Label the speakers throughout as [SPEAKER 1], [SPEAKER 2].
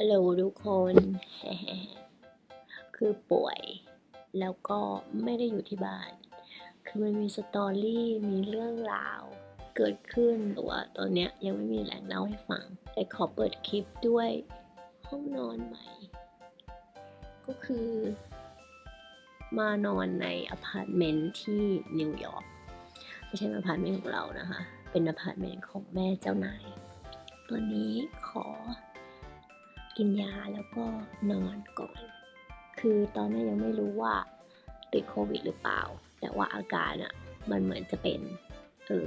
[SPEAKER 1] ฮัลโหลทุกคน คือป่วย แล้วก็ไม่ได้อยู่ที่บ้าน คือมันมีสตอรี่ มีเรื่องราว เกิดขึ้นแต่ว่าตอนเนี้ยยังไม่มีแหล่งเล่าให้ฟัง แต่ขอเปิดคลิปด้วยห้องนอนใหม่ ก็คือ มานอนในอพาร์ตเมนต์ที่นิวยอร์ก ไม่ใช่อพาร์ตเมนต์ของเรานะคะ เป็นอพาร์ตเมนต์ของแม่เจ้านายตอนนี้ขอ กินยาแล้วก็นอนก่อน คือตอนนี้นยังไม่รู้ว่าติดโควิดหรือเปล่า แต่ว่าอาการอะ่ะมันเหมือนจะเป็น เออ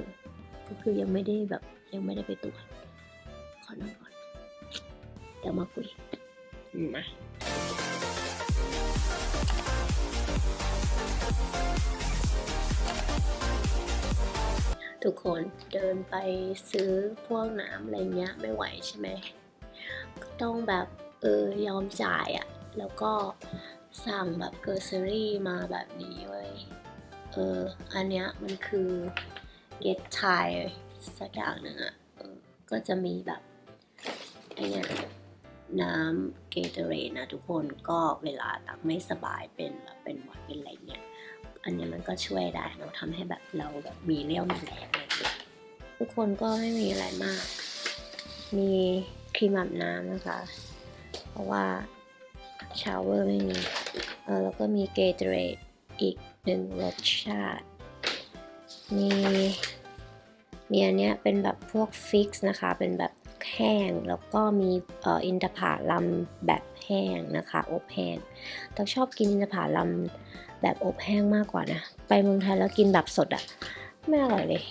[SPEAKER 1] ก็คือยังไม่ได้แบบยังไม่ได้ไปตรวจ ขอนอนก่อน เดี๋ยวมาคุยนะทุกคนเดินไปซื้อพวกน้ำอะไรเงี้ยไม่ไหวใช่ไหม ก็ต้องแบบเออยอมจ่ายอะ่ะ แล้วก็สั่งแบบเกอร์เซอรี่มาแบบนี้เว้ย เออ อันเนี้ยมันคือ get Thai สักอย่างหนึ่งอะ่ะเออก็จะมีแบบไอเนี้ยน้ำเกเตอเรนะทุกคนก็เวลาตักไม่สบายเป็นแบบเป็นหวัดเป็นอะไรเงี้ยอันเนี้ยมันก็ช่วยได้เนอะทำให้แบบเราแบบมีเรี่ยวมีแรงอะไรอย่างเงี้ยทุกคนก็ไม่มีอะไรมาก มี ครีมอาบน้ำนะคะ เพราะว่าชาวเวอร์ไม่มีเออแล้วก็มีเกเตเรตอีกหนึ่งรสชาติ มีมีอันเนี้ยเป็นแบบพวกฟิกซ์นะคะ เป็นแบบแห้งแล้วก็มีเอ่ออินทผลัมแบบแห้งนะคะ อบแห้งตักชอบกินอินทผลัมแบบอบแห้งมากกว่านะ ไปเมืองไทยแล้วกินแบบสดอะ่ะ ไม่อร่อยเลย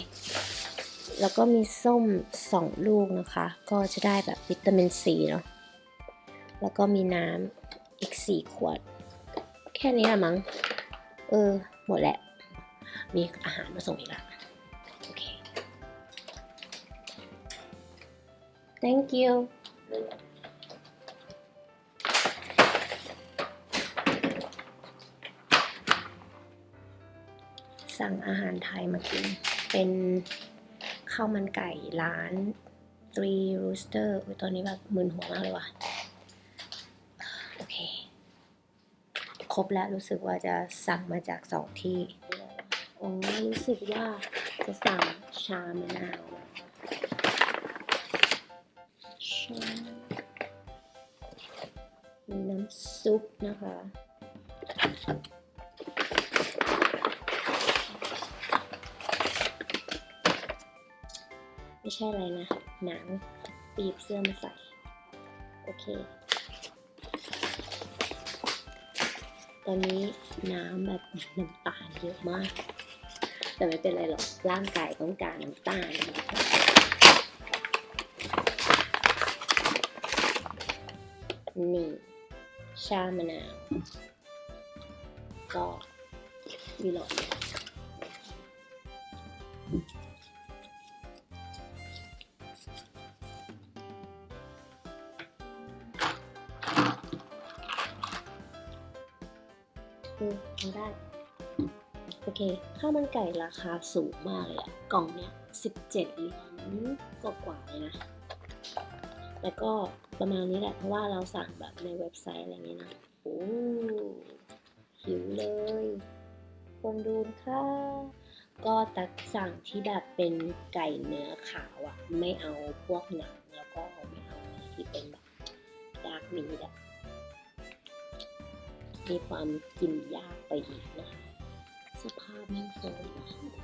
[SPEAKER 1] แล้วก็มีส้มสองลูกนะคะ ก็จะได้แบบวิตามินซีเนาะแล้วก็มีน้ำอีกสี่ขวด แค่นี้ละมั้ง เออ หมดแหละ มีอาหารมาส่งอีกล้วโอเค thank you สั่งอาหารไทยมากิน เป็น ข้าวมันไก่ร้าน Three Rooster อตอนนี้แบบมึนหัวมากเลยว่ะ โอเค ครบแล้วรู้สึกว่าจะสั่งมาจากสองที่อ๋อรู้สึกว่าจะสั่งชามะนาวชามีน้ำซุปนะคะ ไม่ใช่อะไรนะ หนังปีบเสื้อมาใส่ โอเค ตอนนี้น้ำแบบน้ำตาลเยอะมาก แต่ไม่เป็นไรหรอก ร่างกายต้องการน้ำตาลนี่ชามะนาวก็มีหลอด อืมทำได้ โอเค ข้าวมันไก่ราคาสูงมากเลยอะกล่องเนี้ยสิบเจ็ดเหรียญกว่าๆเลยนะ แล้วก็ประมาณนี้แหละ เพราะว่าเราสั่งแบบในเว็บไซต์อะไรเงี้ยนะ โอ้หิวเลย คนดูค่ะ ก็ตักสั่งที่แบบเป็นไก่เนื้อขาวอะไม่เอาพวกหนังแล้วก็ไม่เอาที่เป็นแบบดาร์กมีดอะ มีความกินยากไปอีกนะคะสภาพแม่งโซมน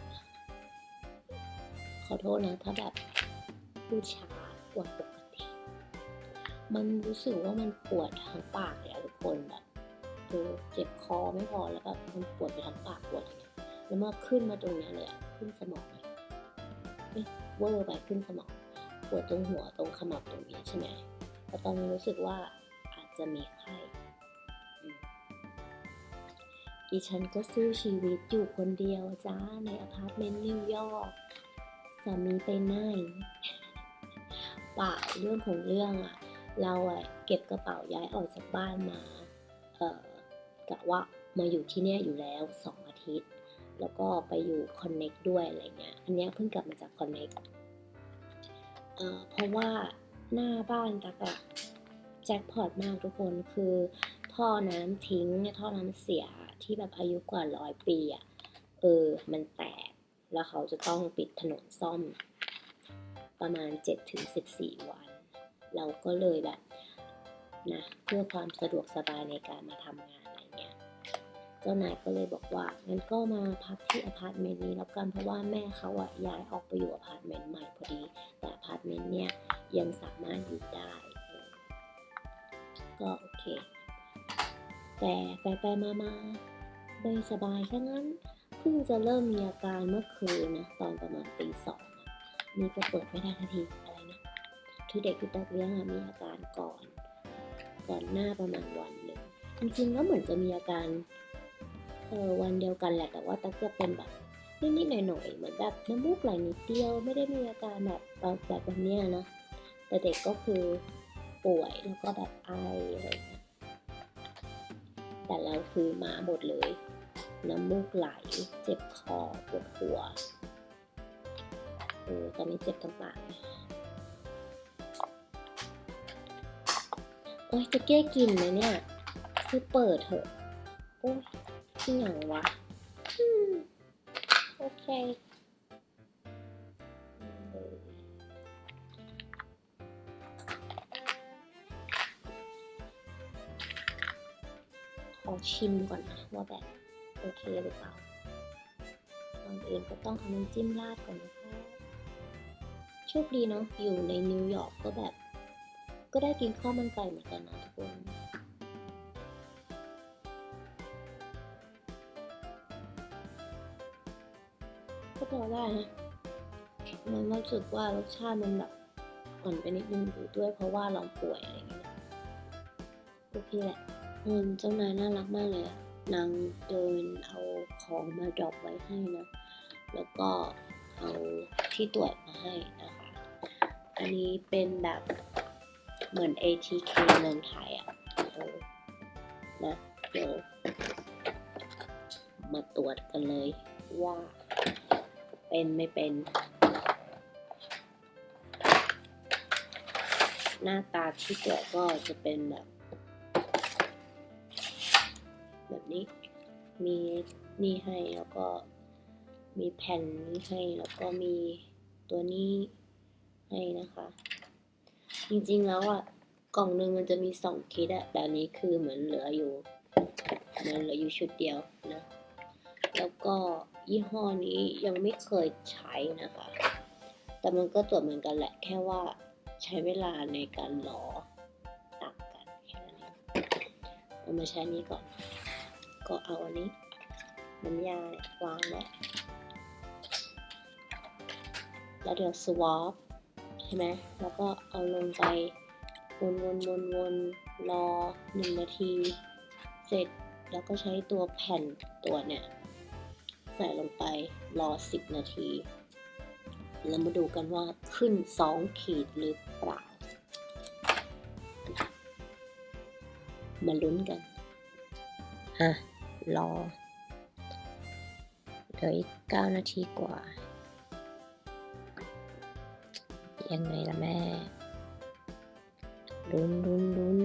[SPEAKER 1] ขอโทษนะถ้าแบบพูดช้ากว่าปกติ มันรู้สึกว่ามันปวดทั้งปากเลยอะทุกคนแบบเออเจ็บคอไม่พอแล้วแบบมันปวดไปทั้งปากปวดแล้วมื่อขึ้นมาตรงเนี้ยเลยอะขึ้นสมองเลยเอ๊ะเวอร์ไปขึ้นสมองปวดตรงหัวตรงขมับตรงนี้ใช่ไหมแต่ตอนนี้รู้สึกว่าอาจจะมีไข้ ดิฉันก็สู้ชีวิตอยู่คนเดียวจ้าในอพาร์ตเมนต์นิวยอร์กสามีไปไหนป่าเรื่องของเรื่องอะเราอะเก็บกระเป๋าย้ายออกจากบ้านมาเออกะว่ามาอยู่ที่เนี่ยอยู่แล้วสองอาทิตย์ แล้วก็ไปอยู่คอนเน็กด้วยอะไรเงี้ยอันเนี้ยเพิ่งกลับมาจากคอนเน็กเอ่อเพราะว่าหน้าบ้านตากอะแจ็คพอตมากทุกคนคือท่อน้ำทิ้งท่อน้ำเสีย ที่แบบอายุกว่าร้อยปีอะ เออ มันแตก แล้วเขาจะต้องปิดถนนซ่อม ประมาณ 7-14 วัน เราก็เลยแบบนะเพื่อความสะดวกสบายในการมาทำงานอะไรเงี้ย เจ้านายก็เลยบอกว่างั้นก็มาพักที่อพาร์ตเมนต์นี้แล้วกันเพราะว่าแม่เขาอะย้ายออกไปอยู่อพาร์ตเมนต์ใหม่พอดี แต่อพาร์ตเมนต์เนี่ยยังสามารถอยู่ได้ ก็โอเค แต่ไปไปมามาไม่สบายซะงั้นเพิ่งจะเริ่มมีอาการเมื่อคืนนะตอนประมาณตีสองนี่ก็เปิดไม่ได้ทันทีอะไรนะคือเด็กที่ตักเลี้ยงมีอาการก่อน ก่อนหน้าประมาณวันหนึ่งจริงๆแล้วเหมือนจะมีอาการเออวันเดียวกันแหละแต่ว่าตักจะเป็นแบบนิดๆหน่อยๆเหมือนแบบน้ำมูกไหลนิดเดียวไม่ได้มีอาการแบบแบบแบบวันนี้นะแต่เด็กก็คือป่วยแล้วก็แบบไออะไรอย่างเงี้ย แต่เราคือมาหมดเลย น้ำมูกไหล เจ็บคอ ปวดหัวเออตอนนี้เจ็บทั้งปากโอ๊ยจะแก้กลินไหมเนี่ย คือเปิดเถอะ โอ๊ยที่หยังวะ โอเค ของชิมก่อนนะว่าแบบโอเคหรือเปล่าก่อนอื่นก็ต้องเอาน้ำจิ้มราดก่อนนะคะโชคดีเนาะอยู่ในนิวยอร์กก็แบบ ก็ได้กินข้าวมันไก่เหมือนกันนะทุกคนก็พอได้นะมันรู้สึกว่ารสชาติมันแบบอ่อนไปนิดนึงอยู่ด้วยเพราะว่าเราป่วยอะไรอย่างเงี้ยโอเคแหละ เออเจ้านายน่ารักมากเลยอะนางเดินเอาของมาดรอปไว้ให้นะ แล้วก็เอาที่ตรวจมาให้นะคะ อันนี้เป็นแบบเหมือน ATK เมืองไทยอะ่ะเออนะเดี๋ยวมาตรวจกันเลยว่าเป็นไม่เป็น หน้าตาที่ตรวจก็จะเป็นแบบ นี้ มีนี่ให้แล้วก็มีแผ่นนี้ให้แล้วก็มีตัวนี้ให้นะคะ จริงๆแล้วอะกล่องหนึ่งมันจะมีสองคิดอะแต่อันนี้คือเหมือนเหลืออยู่เหมือนเหลืออยู่ชุดเดียวนะแล้วก็ยี่ห้อนี้ยังไม่เคยใช้นะคะ แต่มันก็ตรวจเหมือนกันแหละ แค่ว่าใช้เวลาในการรอต่างกันแค่นั้นเองเรามาใช้นี้ก่อน ก็เอาอันนี้น้ำยาวางไว้แล้วเดี๋ยวสวอปใช่ไหมแล้วก็เอาลงไปวนวนวนวนรอหนึ่งนาที เสร็จแล้วก็ใช้ตัวแผ่นตัวเนี่ย ใส่ลงไปรอ 10 นาที แล้วมาดูกันว่าขึ้น 2 ขีดหรือเปล่า มาลุ้นกันอะ รอ เหลืออีก 9 นาทีกว่า ยังไงล่ะแม่ลุ้นลุ้นลุ้น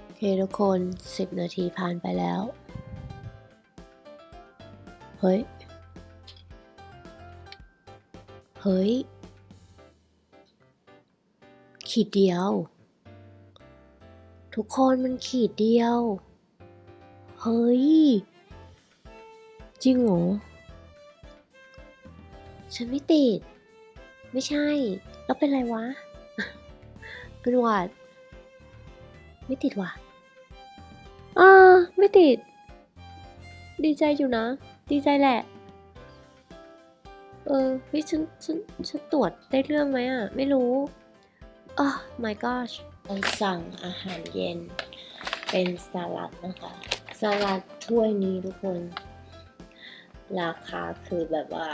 [SPEAKER 1] โอเคทุกคน 10 นาทีผ่านไปแล้ว เฮ้ย เฮ้ย ขีดเดียว ทุกคนมันขีดเดียว เฮ้ย จริงเหรอ ฉันไม่ติด ไม่ใช่ แล้วเป็นไรวะ เป็นหวัด ไม่ติดว่ะอ่าไม่ติด ดีใจอยู่นะ ดีใจแหละ เออเฮ้ยฉันฉันฉันตรวจได้เรื่องไหมอะ ไม่รู้อ๋อ my gosh เราสั่งอาหารเย็นเป็นสลัดนะคะ สลัดถ้วยนี้ทุกคน ราคาคือแบบว่า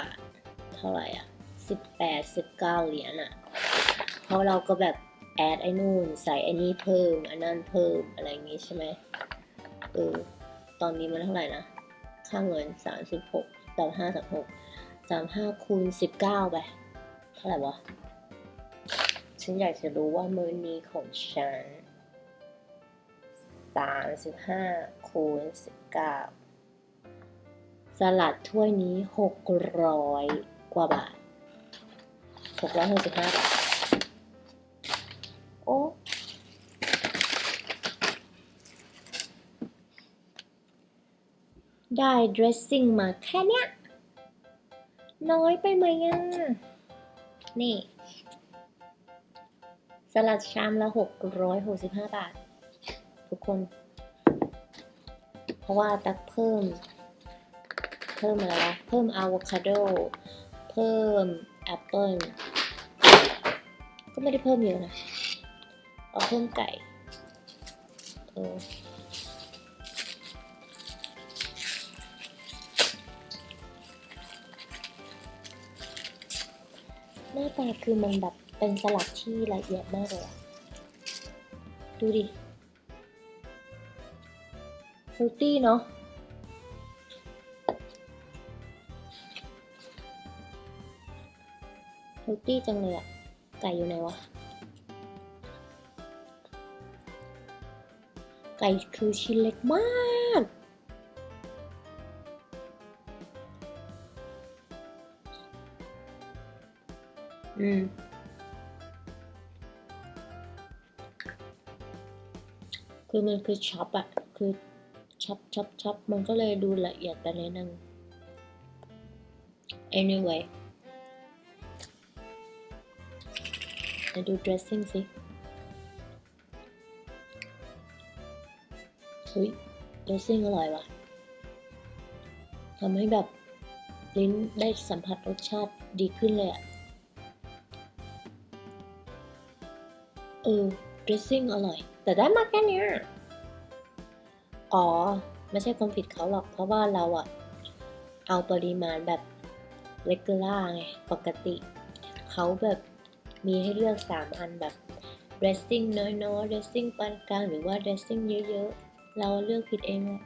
[SPEAKER 1] เท่าไหร่อะสิบแปดสิบเก้าเหรียญอะ เพราะเราก็แบบแอดไอ้นู่น ใส่ไอ้นี่เพิ่มอันนั้นเพิ่มอะไรอย่างงี้ใช่ไหมเออตอนนี้มันเท่าไหร่นะ ค่าเงินสามสิบหกสามห้าสามหกสามห้าคูณสิบเก้าไปเท่าไหร่วะ ฉันอยากจะรู้ว่ามื้อนี้ของฉัน สามสิบห้าคูณสิบสลัดถ้วยนี้หกร้อยกว่าบาทหกร้อยหกสิบห้าบาท โอ้ได้ dressing มาแค่เนี้ย น้อยไปไหมอะ นี่ สลัดชามละหกร้อยหกสิบห้าบาท ทุกคน เพราะว่าตักเพิ่ม เพิ่มอะไรวะเพิ่มอะโวคาโด เพิ่มแอปเปิ้ล ก็ไม่ได้เพิ่มเยอะนะ เอาเพิ่มไก่ เออหน้าตาคือมันแบบเป็นสลัดที่ละเอียดมากเลยดูดิ เฮลตี้เนาะเฮลตี้จังเลยอะไก่อยู่ไหนวะ ไก่คือชิ้นเล็กมากอืมคือมันคือช็อปอะคือ ช็อปช็อปช็อปมันก็เลยดูละเอียดไปนิดนึง anyway มาดู dressing สิเฮ้ย dressing อร่อยว่ะทำให้แบบลิ้นได้สัมผัสรสชาติดีขึ้นเลยอะเออ dressing อร่อย แต่ได้มาแค่เนี้ย อ๋อ ไม่ใช่ความผิดเขาหรอก เพราะว่าเราอะเอาปริมาณแบบ regular ไง ปกติ เขาแบบมีให้เลือก 3 อันแบบ dressing น้อยๆ dressing ปานกลางหรือว่า dressing เยอะๆ เราเลือกผิดเองอะ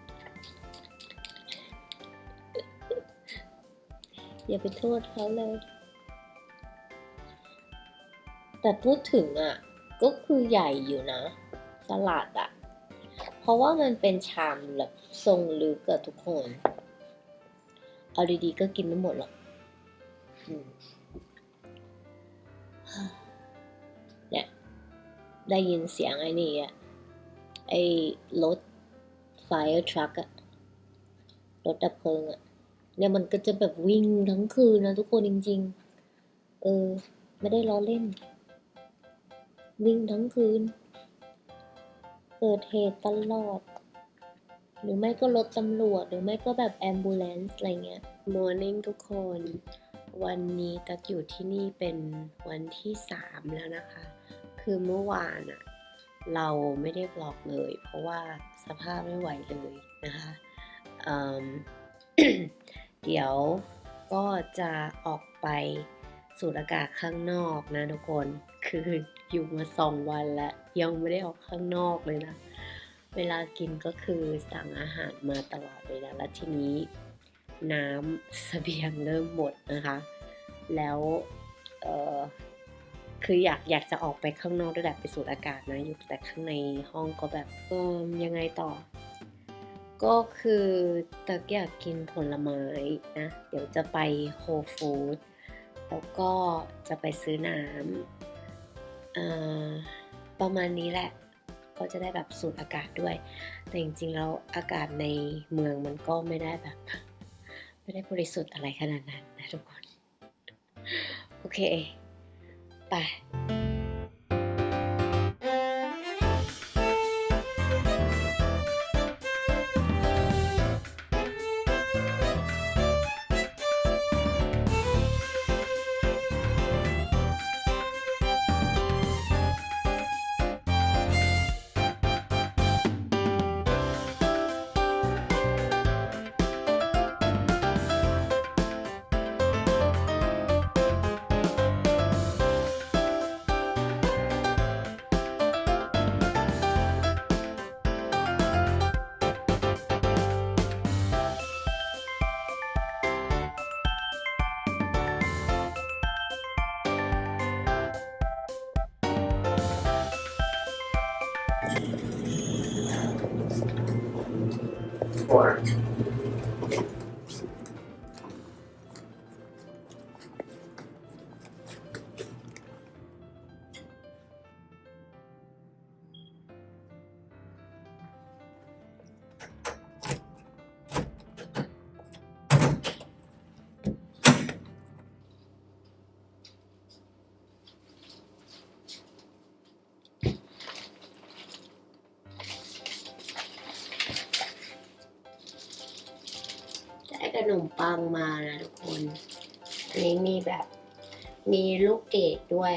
[SPEAKER 1] อย่าไปโทษเขาเลย แต่พูดถึงอะ ก็คือใหญ่อยู่นะ สลัดอะ เพราะว่ามันเป็นชามแบบทรงลึกกับทุกคน เอาดีๆก็กินไม่หมดหรอกเนี่ย ได้ยินเสียงไอ้นี่อะไอ้รถ fire truck อะรถดับเพลิงอะเนี่ยมันก็จะแบบวิ่งทั้งคืนนะทุกคนจริง ๆ เออ ไม่ได้ล้อเล่น วิ่งทั้งคืน เกิดเหตุตลอด หรือไม่ก็รถตำรวจ หรือไม่ก็แบบแอมบูเลนซ์อะไรเงี้ย Morning ทุกคน วันนี้ตักอยู่ที่นี่เป็นวันที่สามแล้วนะคะ คือเมื่อวานอะเราไม่ได้บล็อกเลย เพราะว่าสภาพไม่ไหวเลยนะคะเดี๋ยวก็จะออกไปสูดอากาศข้างนอกนะทุกคน คือ อยู่มาสองวันแล้วยังไม่ได้ออกข้างนอกเลยนะ เวลากินก็คือสั่งอาหารมาตลอดเลยนะแล้วทีนี้น้ำเสบียงเริ่มหมดนะคะ แล้วเออคืออยากอยากจะออกไปข้างนอกด้วยแหละไปสูดอากาศนะอยู่แต่ข้างในห้องก็แบบเออยังไงต่อ ก็คือตักอยากกินผลไม้นะ เดี๋ยวจะไปโฮฟู้ดแล้วก็จะไปซื้อน้ำ ประมาณนี้แหละ ก็จะได้แบบสูดอากาศด้วย แต่จริงๆแล้วอากาศในเมืองมันก็ไม่ได้แบบ ไม่ได้บริสุทธิ์อะไรขนาดนั้นนะทุกคน โอเค ไป ขนมปังมานะทุกคน อันนี้มีแบบมีลูกเกดด้วย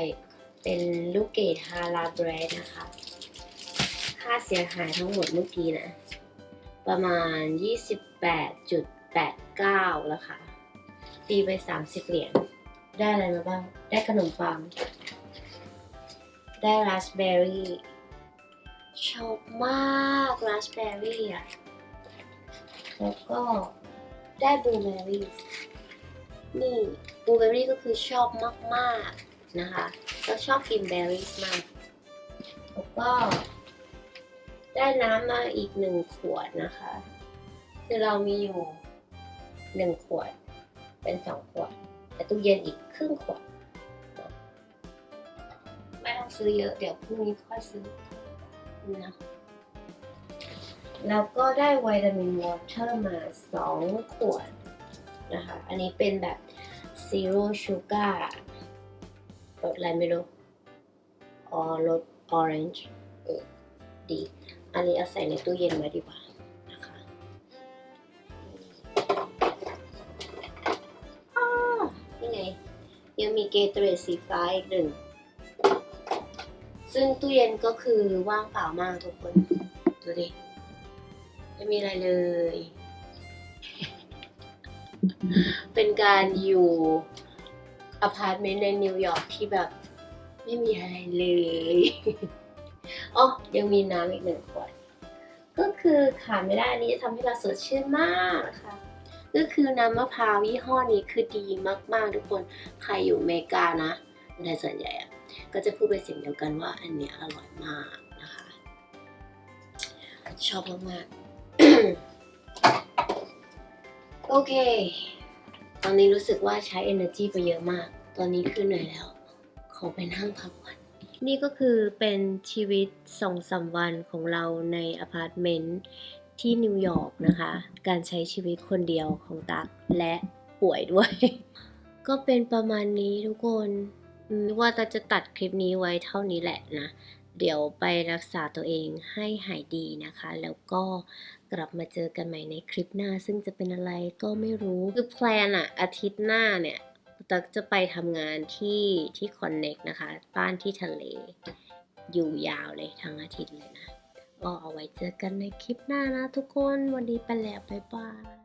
[SPEAKER 1] เป็นลูกเกดฮาลาเบรดนะคะ ค่าเสียหายทั้งหมดเมื่อกี้นะ ประมาณ 28.89 แล้วค่ะตีไป 30 เหรียญ ได้อะไรมาบ้าง ได้ขนมปัง ได้ราสเบอร์รี่ ชอบมากราสเบอร์รี่อะ แล้วก็ ได้บลูเบอร์รี่นี่บลูเบอร์รี่ก็คือชอบมากๆนะคะแล้วชอบกินเบอร์รี่มากแล้วก็ ได้น้ำมาอีกหนึ่งขวดนะคะ คือเรามีอยู่หนึ่งขวด เป็นสองขวด แต่ตู้เย็นอีกครึ่งขวด ไม่ต้องซื้อเยอะ เดี๋ยวพรุ่งนี้ค่อยซื้อนะ แล้วก็ได้วิตามินวอเตอร์มา 2 ขวดนะคะ อันนี้เป็นแบบ zero sugar รสอะไรไม่รู้อ๋อรส orange เออดี อันนี้เอาใส่ในตู้เย็นไว้ดีกว่านะคะอ้าวนี่ไง ยังมีเกเตรสีฟ้าอีกหนึ่ง ซึ่งตู้เย็นก็คือว่างเปล่ามากทุกคน ดูดิ ไม่มีอะไรเลย เป็นการอยู่อพาร์ตเมนต์ในนิวยอร์กที่แบบไม่มีอะไรเลยอ๋อยังมีน้ำอีกหนึ่งขวด ก็คือขาดไม่ได้อันนี้จะทำให้เราสดชื่นมากนะคะก็คือน้ำมะพร้าวยี่ห้อนี้คือดีมากๆ ทุกคน ใครอยู่อเมริกานะในส่วนใหญ่อะก็จะพูดเป็นเสียงเดียวกันว่าอันเนี้ยอร่อยมากนะคะ ชอบมากๆ โอเค ตอนนี้รู้สึกว่าใช้ energy ไปเยอะมาก ตอนนี้คือเหนื่อยแล้ว ขอไปนั่งพักผ่อนนี่ก็คือเป็นชีวิตสองสามวันของเราในอพาร์ตเมนต์ที่นิวยอร์กนะคะ การใช้ชีวิตคนเดียวของตักและป่วยด้วย ก็เป็นประมาณนี้ทุกคนว่าตักจะตัดคลิปนี้ไว้เท่านี้แหละนะ เดี๋ยวไปรักษาตัวเองให้หายดีนะคะ แล้วก็ กลับมาเจอกันใหม่ในคลิปหน้า ซึ่งจะเป็นอะไรก็ไม่รู้ คือแพลนอะอาทิตย์หน้าเนี่ยตักจะไปทำงานที่ที่คอนเน็กนะคะ บ้านที่ทะเล อยู่ยาวเลยทั้งอาทิตย์เลยนะ ก็เอาไว้เจอกันในคลิปหน้านะทุกคน วันนี้ไปแล้ว บ๊ายบาย